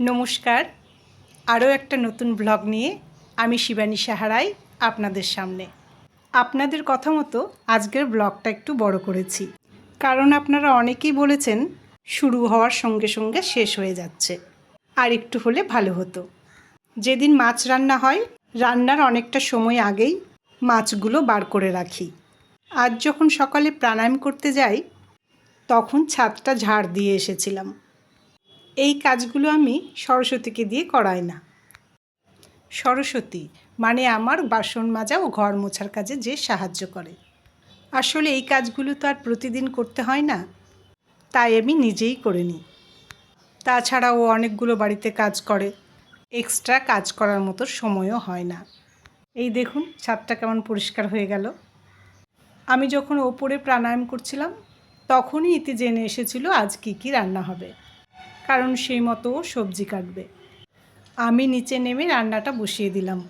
নমস্কার। আরও একটা নতুন ব্লগ নিয়ে আমি শিবানী সাহারাই আপনাদের সামনে। আপনাদের কথা মতো আজকের ব্লগটা একটু বড় করেছি। কারণ আপনারা অনেকেই বলেছেন, শুরু হওয়ার সঙ্গে সঙ্গে শেষ হয়ে যাচ্ছে। আর একটু হলে ভালো হতো। যেদিন মাছ রান্না হয়, রান্নার অনেকটা সময় আগেই মাছগুলো বার করে রাখি। আজ যখন সকালে প্রাণায়াম করতে যাই, তখন ছাদটা ঝাড় দিয়ে এসেছিলাম। এই কাজগুলো আমি সরস্বতীকে দিয়ে করাই না। সরস্বতী মানে আমার বাসন মাজা ও ঘর মোছার কাজে যে সাহায্য করে। আসলে এই কাজগুলো তো আর প্রতিদিন করতে হয় না। তাই আমি নিজেই করে নিই। তাছাড়া ও অনেকগুলো বাড়িতে কাজ করে। এক্সট্রা কাজ করার মতো সময়ও হয় না। এই দেখুন, ছাদটা কেমন পরিষ্কার হয়ে গেল। আমি যখন ওপরে প্রাণায়াম করছিলাম, তখনই ইতি জেনে এসেছিল আজ কী কী রান্না হবে। কারণ সেই মতো সবজি কাটবে। আমি নিচে নেমে রান্নাটা বসিয়ে দিলাম।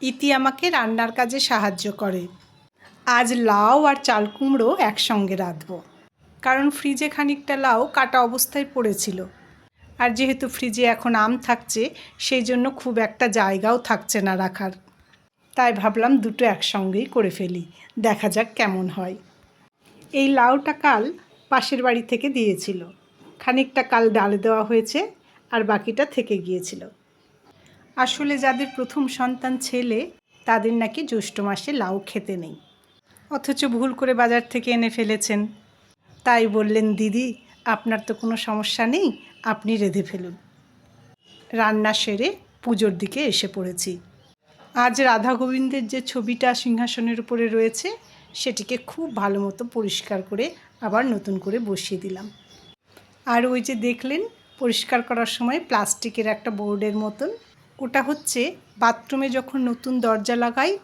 ইতি আমাকে রান্নার কাজে সাহায্য করে। আজ লাউ আর চাল কুমড়ো একসঙ্গে রাঁধবো। কারণ ফ্রিজে খানিকটা লাউ কাটা অবস্থায় পড়েছিল। আর যেহেতু ফ্রিজে এখন আম থাকছে, সেই জন্য খুব একটা জায়গাও থাকছে না রাখার। তাই ভাবলাম দুটো একসঙ্গেই করে ফেলি। দেখা যাক কেমন হয়। এই লাউটা কাল পাশের বাড়ি থেকে দিয়েছিল। খানিকটা কাল ডালে দেওয়া হয়েছে আর বাকিটা থেকে গিয়েছিল। আসলে যাদের প্রথম সন্তান ছেলে, তাদের নাকি জ্যৈষ্ঠ মাসে লাউ খেতে নেই। অথচ ভুল করে বাজার থেকে এনে ফেলেছেন। তাই বললেন, দিদি, আপনার তো কোনো সমস্যা নেই, আপনি রেঁধে ফেলুন। রান্না সেরে পুজোর দিকে এসে পড়েছি। আজ রাধা গোবিন্দের যে ছবিটা সিংহাসনের উপরে রয়েছে, সেটিকে খুব ভালো মতো পরিষ্কার করে আবার নতুন করে বসিয়ে দিলাম। আর ওই যে দেখলেন, পরিষ্কার করার সময় প্লাস্টিকের একটা বোর্ডের মতন। ওটা হচ্ছে বাথরুমে যখন নতুন দরজা লাগাই,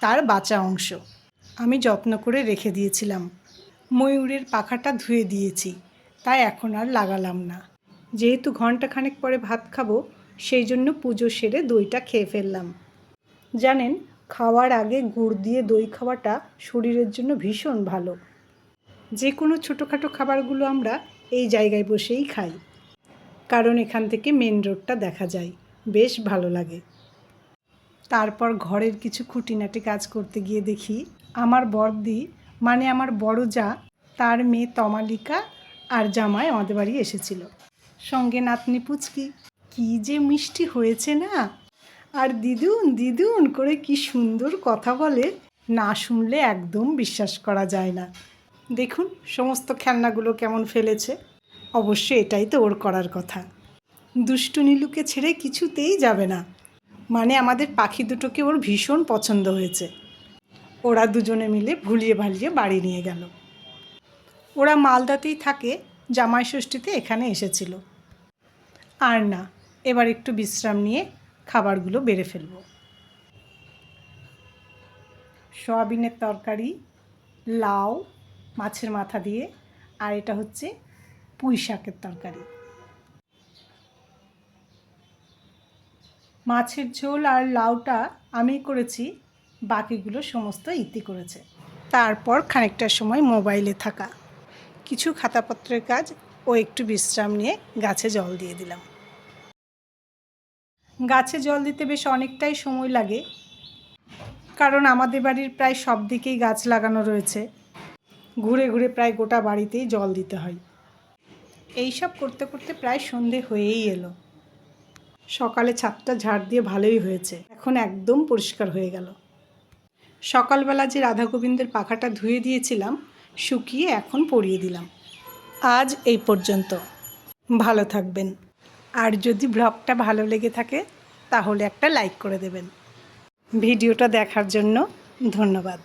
তার বাঁচা অংশ। আমি যত্ন করে রেখে দিয়েছিলাম। ময়ূরের পাখাটা ধুয়ে দিয়েছি, তাই এখন আর লাগালাম না। যেহেতু ঘন্টাখানেক পরে ভাত খাব, সেই জন্য পুজো সেরে দইটা খেয়ে ফেললাম। জানেন, খাওয়ার আগে গুড় দিয়ে দই খাওয়াটা শরীরের জন্য ভীষণ ভালো। যে কোনো ছোটোখাটো খাবারগুলো আমরা এই জায়গায় বসেই খাই। কারণ এখান থেকে মেন রোডটা দেখা যায়। বেশ ভালো লাগে। তারপর ঘরের কিছু খুঁটিনাটি কাজ করতে গিয়ে দেখি, আমার বড়দি মানে আমার বড় যা তার মেয়ে তমালিকা আর জামাই আমাদের বাড়ি এসেছিল। সঙ্গে নাতনি পুচকি। কি যে মিষ্টি হয়েছে না? আর দিদুন দিদুন, করে কি সুন্দর কথা বলে, না শুনলে একদম বিশ্বাস করা যায় না। দেখুন সমস্ত খেলনাগুলো কেমন ফেলেছে। অবশ্য এটাই তো ওর করার কথা। দুষ্টু নীলুকে ছেড়ে কিছুতেই যাবে না। মানে আমাদের পাখি দুটোকে ওর ভীষণ পছন্দ হয়েছে। ওরা দুজনে মিলে ভুলিয়ে ভালিয়ে বাড়ি নিয়ে গেল। ওরা মালদাতেই থাকে, জামাই ষষ্ঠীতে এখানে এসেছিল। আর না, এবার একটু বিশ্রাম নিয়ে খাবারগুলো বেড়ে ফেলব। সয়াবিনের তরকারি, লাউ মাছের মাথা দিয়ে, আর এটা হচ্ছে পুঁই শাকের তরকারি। মাছের ঝোল আর লাউটা আমি করেছি, বাকিগুলো সমস্ত ইতি করেছে। তারপর খানিকটা সময় মোবাইলে থাকা। কিছু খাতাপত্রের কাজ ও একটু বিশ্রাম নিয়ে গাছে জল দিয়ে দিলাম। গাছে জল দিতে বেশ অনেকটাই সময় লাগে, কারণ আমাদের বাড়ির প্রায় সব দিকেই গাছ লাগানো রয়েছে। ঘুরে ঘুরে প্রায় গোটা বাড়িতেই জল দিতে হয়। এই সব করতে করতে প্রায় সন্ধে হয়েই এলো। সকালে ছাদটা ঝাড় দিয়ে ভালোই হয়েছে। এখন একদম পরিষ্কার হয়ে গেল। সকালবেলা যে রাধা গোবিন্দের পাখাটা ধুয়ে দিয়েছিলাম, শুকিয়ে এখন পরিয়ে দিলাম। আজ এই পর্যন্ত। ভালো থাকবেন। আর যদি ব্লগটা ভালো লেগে থাকে, তাহলে একটা লাইক করে দেবেন। ভিডিওটা দেখার জন্য ধন্যবাদ।